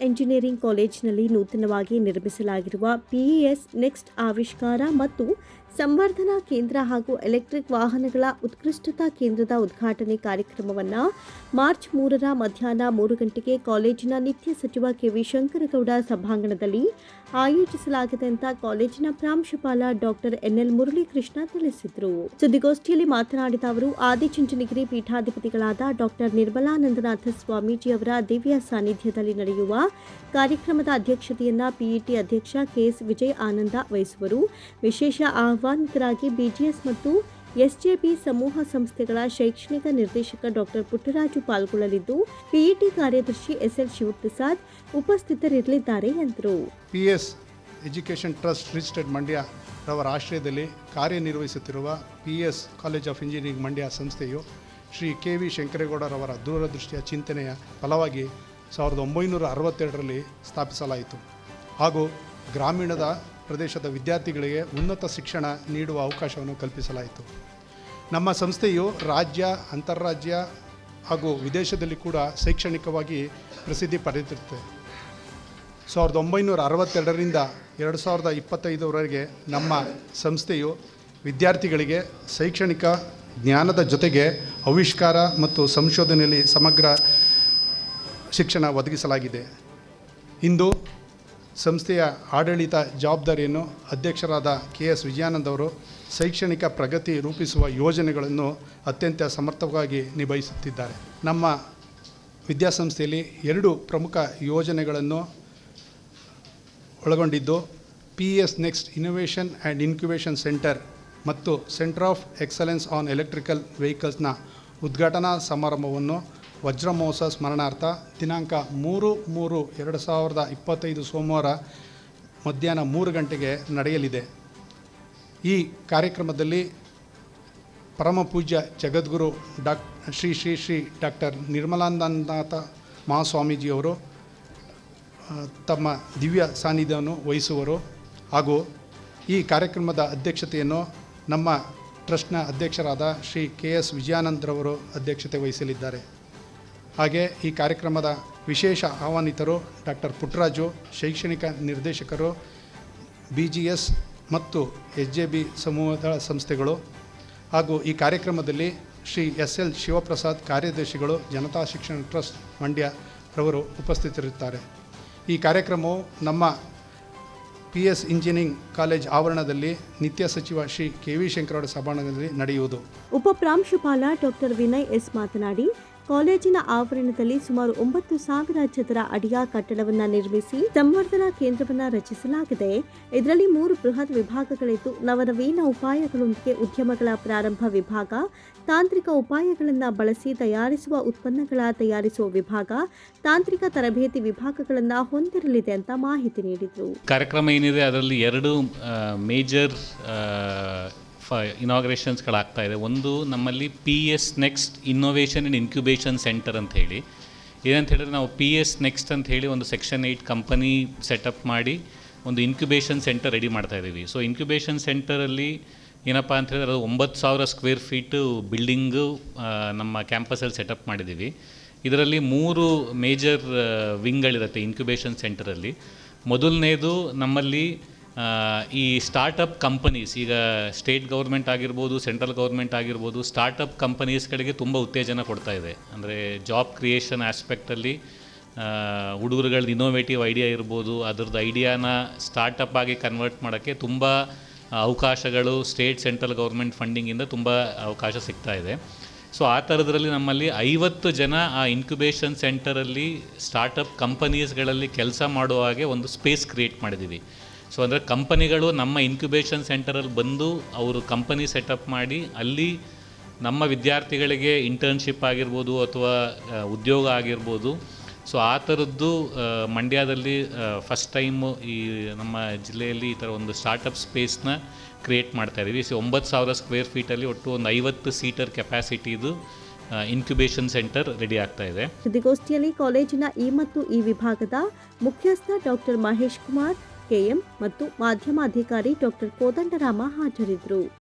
Engineering ಕಾಲೇಜಿನಲ್ಲಿ ನೂತನವಾಗಿ ನಿರ್ಮಿಸಲಾಗಿರುವ ಪಿಇಎಸ್ ನೆಕ್ಸ್ಟ್ ಆವಿಷ್ಕಾರ ಮತ್ತು ಸಂವರ್ಧನಾ ಕೇಂದ್ರ ಹಾಗೂ ಎಲೆಕ್ಟ್ರಿಕ್ ವಾಹನಗಳ ಉತ್ಕೃಷ್ಟತಾ ಕೇಂದ್ರದ ಉದ್ಘಾಟನೆ ಕಾರ್ಯಕ್ರಮವನ್ನು ಮಾರ್ಚ್ ಮೂರರ ಮಧ್ಯಾಹ್ನ ಮೂರು ಗಂಟೆಗೆ ಕಾಲೇಜಿನ ನಿತ್ಯ ಸಚಿವ ಕೆವಿ ಶಂಕರಗೌಡ ಸಭಾಂಗಣದಲ್ಲಿ ಆಯೋಜಿಸಲಾಗಿದೆ ಅಂತ ಕಾಲೇಜಿನ ಪ್ರಾಂಶುಪಾಲ ಡಾಕ್ಟರ್ ಎನ್ಎಲ್ ಮುರಳೀಕೃಷ್ಣ ತಿಳಿಸಿದರು. ಸುದ್ದಿಗೋಷ್ಠಿಯಲ್ಲಿ ಮಾತನಾಡಿದ ಅವರು, ಆದಿಚುಂಚನಗಿರಿ ಪೀಠಾಧಿಪತಿಗಳಾದ ಡಾಕ್ಟರ್ ನಿರ್ಮಲಾನಂದನಾಥ ಸ್ವಾಮೀಜಿ ಅವರ ದಿವ್ಯ ಸಾನ್ನಿಧ್ಯದಲ್ಲಿ ನಡೆಯುವ ಕಾರ್ಯಕ್ರಮದ ಅಧ್ಯಕ್ಷತೆಯನ್ನು ಪಿಇಟಿ ಅಧ್ಯಕ್ಷ ಕೆಎಸ್ ವಿಜಯ್ ಆನಂದ ವಹಿಸುವರು. ವಿಶೇಷ ಆಹ್ವಾನಿತರಾಗಿ ಬಿಜಿಎಸ್ ಮತ್ತು ಎಸ್ಜೆಪಿ ಸಮೂಹ ಸಂಸ್ಥೆಗಳ ಶೈಕ್ಷಣಿಕ ನಿರ್ದೇಶಕ ಡಾಕ್ಟರ್ ಪುಟ್ಟರಾಜು ಪಾಲ್ಗೊಳ್ಳಲಿದ್ದು, ಪಿಇಟಿ ಕಾರ್ಯದರ್ಶಿ ಎಸ್ಎಲ್ ಶಿವಪ್ರಸಾದ್ ಉಪಸ್ಥಿತರಿರಲಿದ್ದಾರೆ ಎಂದರು. P S education trust registered Mandya ರವರ ಆಶ್ರಯದಲ್ಲಿ ಕಾರ್ಯನಿರ್ವಹಿಸುತ್ತಿರುವ P S college of engineering Mandya ಸಂಸ್ಥೆಯು ಶ್ರೀ ಕೆ ವಿ ಶಂಕರೇಗೌಡರವರ ದೂರದೃಷ್ಟಿಯ ಚಿಂತನೆಯ ಫಲವಾಗಿ ಸಾವಿರದ ಒಂಬೈನೂರ ಅರವತ್ತೆರಡರಲ್ಲಿ ಸ್ಥಾಪಿಸಲಾಯಿತು. ಹಾಗೂ ಗ್ರಾಮೀಣದ ಪ್ರದೇಶದ ವಿದ್ಯಾರ್ಥಿಗಳಿಗೆ ಉನ್ನತ ಶಿಕ್ಷಣ ನೀಡುವ ಅವಕಾಶವನ್ನು ಕಲ್ಪಿಸಲಾಯಿತು. ನಮ್ಮ ಸಂಸ್ಥೆಯು ರಾಜ್ಯ ಅಂತಾರಾಜ್ಯ ಹಾಗೂ ವಿದೇಶದಲ್ಲಿ ಕೂಡ ಶೈಕ್ಷಣಿಕವಾಗಿ ಪ್ರಸಿದ್ಧಿ ಪಡೆದಿರುತ್ತೆ. ಸಾವಿರದ ಒಂಬೈನೂರ ಅರವತ್ತೆರಡರಿಂದ ಎರಡು ಸಾವಿರದ ಇಪ್ಪತ್ತೈದರವರೆಗೆ ನಮ್ಮ ಸಂಸ್ಥೆಯು ವಿದ್ಯಾರ್ಥಿಗಳಿಗೆ ಶೈಕ್ಷಣಿಕ ಜ್ಞಾನದ ಜೊತೆಗೆ ಆವಿಷ್ಕಾರ ಮತ್ತು ಸಂಶೋಧನೆಯಲ್ಲಿ ಸಮಗ್ರ ಶಿಕ್ಷಣ ಒದಗಿಸಲಾಗಿದೆ. ಇಂದು ಸಂಸ್ಥೆಯ ಆಡಳಿತ ಜವಾಬ್ದಾರಿಯನ್ನು ಅಧ್ಯಕ್ಷರಾದ ಕೆ ಎಸ್ ವಿಜಯಾನಂದ್ ಅವರು ಶೈಕ್ಷಣಿಕ ಪ್ರಗತಿ ರೂಪಿಸುವ ಯೋಜನೆಗಳನ್ನು ಅತ್ಯಂತ ಸಮರ್ಥವಾಗಿ ನಿಭಾಯಿಸುತ್ತಿದ್ದಾರೆ. ನಮ್ಮ ವಿದ್ಯಾಸಂಸ್ಥೆಯಲ್ಲಿ ಎರಡು ಪ್ರಮುಖ ಯೋಜನೆಗಳನ್ನು ಒಳಗೊಂಡಿದ್ದು P S next innovation and incubation centre ಮತ್ತು centre of excellence on electrical ವೆಹಿಕಲ್ಸ್ನ ಉದ್ಘಾಟನಾ ಸಮಾರಂಭವನ್ನು ವಜ್ರಮಹೋತ್ಸವ ಸ್ಮರಣಾರ್ಥ, ದಿನಾಂಕ ಮೂರು ಮೂರು ಎರಡು ಸಾವಿರದ ಇಪ್ಪತ್ತೈದು ಸೋಮವಾರ ಮಧ್ಯಾಹ್ನ ಮೂರು ಗಂಟೆಗೆ ನಡೆಯಲಿದೆ. ಈ ಕಾರ್ಯಕ್ರಮದಲ್ಲಿ ಪರಮ ಪೂಜ್ಯ ಜಗದ್ಗುರು ಡಾಕ್ ಶ್ರೀ ಶ್ರೀ ಶ್ರೀ ಡಾಕ್ಟರ್ ನಿರ್ಮಲಾನಂದನಾಥ ಮಹಾಸ್ವಾಮೀಜಿಯವರು ತಮ್ಮ ದಿವ್ಯ ಸಾನ್ನಿಧ್ಯವನ್ನು ವಹಿಸುವರು. ಹಾಗೂ ಈ ಕಾರ್ಯಕ್ರಮದ ಅಧ್ಯಕ್ಷತೆಯನ್ನು ನಮ್ಮ ಟ್ರಸ್ಟ್ನ ಅಧ್ಯಕ್ಷರಾದ ಶ್ರೀ ಕೆ ಎಸ್ ವಿಜಯಾನಂದರವರು ಅಧ್ಯಕ್ಷತೆ ವಹಿಸಲಿದ್ದಾರೆ. ಹಾಗೆ ಈ ಕಾರ್ಯಕ್ರಮದ ವಿಶೇಷ ಆಹ್ವಾನಿತರು ಡಾಕ್ಟರ್ ಪುಟ್ಟರಾಜು ಶೈಕ್ಷಣಿಕ ನಿರ್ದೇಶಕರು, ಬಿ ಜಿ ಎಸ್ ಮತ್ತು ಎಸ್ ಜೆ ಬಿ ಸಮೂಹದ ಸಂಸ್ಥೆಗಳು ಹಾಗೂ ಈ ಕಾರ್ಯಕ್ರಮದಲ್ಲಿ ಶ್ರೀ ಎಸ್ ಎಲ್ ಶಿವಪ್ರಸಾದ್ ಕಾರ್ಯದರ್ಶಿಗಳು ಜನತಾ ಶಿಕ್ಷಣ ಟ್ರಸ್ಟ್ ಮಂಡ್ಯ ರವರು ಉಪಸ್ಥಿತರಿರುತ್ತಾರೆ. ಈ ಕಾರ್ಯಕ್ರಮವು ನಮ್ಮ ಪಿ ಎಸ್ ಇಂಜಿನಿಯರಿಂಗ್ ಕಾಲೇಜ್ ಆವರಣದಲ್ಲಿ ನಿತ್ಯ ಸಚಿವ ಶ್ರೀ ಕೆ ವಿ ಶಂಕರಗೌಡ ಸಭಾಂಗಣದಲ್ಲಿ ನಡೆಯುವುದು. ಉಪಪ್ರಾಂಶುಪಾಲ ಡಾಕ್ಟರ್ ವಿನಯ್ ಎಸ್ ಮಾತನಾಡಿ ಕಾಲೇಜಿನ ಆವರಣದಲ್ಲಿ ಸುಮಾರು ಒಂಬತ್ತು ಸಾವಿರ ಚದರ ಅಡಿಯ ಕಟ್ಟಡವನ್ನು ನಿರ್ಮಿಸಿ ಸಂವರ್ಧನಾ ಕೇಂದ್ರವನ್ನು ರಚಿಸಲಾಗಿದೆ. ಇದರಲ್ಲಿ ಮೂರು ಬೃಹತ್ ವಿಭಾಗಗಳಿದ್ದು, ನವನವೀನ ಉಪಾಯಗಳೊಂದಿಗೆ ಉದ್ಯಮಗಳ ಪ್ರಾರಂಭ ವಿಭಾಗ, ತಾಂತ್ರಿಕ ಉಪಾಯಗಳನ್ನು ಬಳಸಿ ತಯಾರಿಸುವ ಉತ್ಪನ್ನಗಳ ತಯಾರಿಸುವ ವಿಭಾಗ, ತಾಂತ್ರಿಕ ತರಬೇತಿ ವಿಭಾಗಗಳನ್ನು ಹೊಂದಿರಲಿದೆ ಅಂತ ಮಾಹಿತಿ ನೀಡಿದರು. ಕಾರ್ಯಕ್ರಮ ಏನಿದೆ, ಅದರಲ್ಲಿ ಎರಡು ಮೇಜರ್ ಇನಾಗ್ರೇಷನ್ಸ್ಗಳಾಗ್ತಾ ಇದೆ. ಒಂದು ನಮ್ಮಲ್ಲಿ P S next innovation and incubation centre ಅಂತ ಹೇಳಿ. ಏನಂತ ಹೇಳಿದ್ರೆ ನಾವು ಪಿ ಎಸ್ ನೆಕ್ಸ್ಟ್ ಅಂತ ಹೇಳಿ ಒಂದು ಸೆಕ್ಷನ್ ಏಯ್ಟ್ ಕಂಪನಿ ಸೆಟಪ್ ಮಾಡಿ ಒಂದು ಇನ್ಕ್ಯುಬೇಷನ್ ಸೆಂಟರ್ ರೆಡಿ ಮಾಡ್ತಾ ಇದ್ದೀವಿ. ಸೊ ಇನ್ಕ್ಯುಬೇಷನ್ ಸೆಂಟರಲ್ಲಿ ಏನಪ್ಪ ಅಂತ ಹೇಳಿದ್ರೆ ಅದು ಒಂಬತ್ತು ಸಾವಿರ ಸ್ಕ್ವೇರ್ ಫೀಟು ಬಿಲ್ಡಿಂಗು ನಮ್ಮ ಕ್ಯಾಂಪಸಲ್ಲಿ ಸೆಟಪ್ ಮಾಡಿದ್ದೀವಿ. ಇದರಲ್ಲಿ ಮೂರು ಮೇಜರ್ ವಿಂಗ್ಗಳಿರುತ್ತೆ ಇನ್ಕ್ಯುಬೇಷನ್ ಸೆಂಟರಲ್ಲಿ ಮೊದಲನೇದು ನಮ್ಮಲ್ಲಿ ಈ ಸ್ಟಾರ್ಟಪ್ ಕಂಪನೀಸ್ ಈಗ ಸ್ಟೇಟ್ ಗೌರ್ಮೆಂಟ್ ಆಗಿರ್ಬೋದು ಸೆಂಟ್ರಲ್ ಗೌರ್ಮೆಂಟ್ ಆಗಿರ್ಬೋದು ಸ್ಟಾರ್ಟಪ್ ಕಂಪನೀಸ್ಗಳಿಗೆ ತುಂಬ ಉತ್ತೇಜನ ಕೊಡ್ತಾ ಇದೆ. ಅಂದರೆ ಜಾಬ್ ಕ್ರಿಯೇಷನ್ ಆಸ್ಪೆಕ್ಟಲ್ಲಿ ಹುಡುಗರುಗಳ ಇನೋವೇಟಿವ್ ಐಡಿಯಾ ಇರ್ಬೋದು ಅದ್ರದ್ದು ಐಡಿಯಾನ ಸ್ಟಾರ್ಟಪ್ ಆಗಿ ಕನ್ವರ್ಟ್ ಮಾಡೋಕ್ಕೆ ತುಂಬ ಅವಕಾಶಗಳು ಸ್ಟೇಟ್ ಸೆಂಟ್ರಲ್ ಗೌರ್ಮೆಂಟ್ ಫಂಡಿಂಗಿಂದ ತುಂಬ ಅವಕಾಶ ಸಿಗ್ತಾ ಇದೆ. ಸೊ ಆ ಥರದ್ರಲ್ಲಿ ನಮ್ಮಲ್ಲಿ ಐವತ್ತು ಜನ ಆ ಇನ್ಕ್ಯುಬೇಷನ್ ಸೆಂಟರಲ್ಲಿ ಸ್ಟಾರ್ಟಪ್ ಕಂಪನೀಸ್ಗಳಲ್ಲಿ ಕೆಲಸ ಮಾಡುವ ಹಾಗೆ ಒಂದು ಸ್ಪೇಸ್ ಕ್ರಿಯೇಟ್ ಮಾಡಿದ್ದೀವಿ ಸೊ ಅಂದರೆ ಕಂಪನಿಗಳು ನಮ್ಮ ಇನ್ಕ್ಯುಬೇಷನ್ ಸೆಂಟರಲ್ಲಿ ಬಂದು ಅವರು ಕಂಪನಿ ಸೆಟಪ್ ಮಾಡಿ, ಅಲ್ಲಿ ನಮ್ಮ ವಿದ್ಯಾರ್ಥಿಗಳಿಗೆ ಇಂಟರ್ನ್ಶಿಪ್ ಆಗಿರ್ಬೋದು ಅಥವಾ ಉದ್ಯೋಗ ಆಗಿರ್ಬೋದು. ಸೊ ಆ ಥರದ್ದು ಮಂಡ್ಯದಲ್ಲಿ ಫಸ್ಟ್ ಟೈಮು ಈ ನಮ್ಮ ಜಿಲ್ಲೆಯಲ್ಲಿ ಈ ಥರ ಒಂದು ಸ್ಟಾರ್ಟಪ್ ಸ್ಪೇಸ್ನ ಕ್ರಿಯೇಟ್ ಮಾಡ್ತಾ ಇದ್ದೀವಿ. ಸೊ ಒಂಬತ್ತು ಸಾವಿರ ಸ್ಕ್ವೇರ್ ಫೀಟಲ್ಲಿ ಒಟ್ಟು ಒಂದು ಐವತ್ತು ಸೀಟರ್ ಕೆಪಾಸಿಟಿದು ಇನ್ಕ್ಯುಬೇಷನ್ ಸೆಂಟರ್ ರೆಡಿ ಆಗ್ತಾ ಇದೆ. ಸುದ್ದಿಗೋಷ್ಠಿಯಲ್ಲಿ ಕಾಲೇಜಿನ ಇ ಮತ್ತು ಈ ವಿಭಾಗದ ಮುಖ್ಯಸ್ಥ ಡಾಕ್ಟರ್ ಮಹೇಶ್ ಕುಮಾರ್ ಕೆಎಂ ಮತ್ತು ಮಾಧ್ಯಮಾಧಿಕಾರಿ ಡಾಕ್ಟರ್ ಕೋದಂಡರಾಮ ಹಾಜರಿದ್ದರು.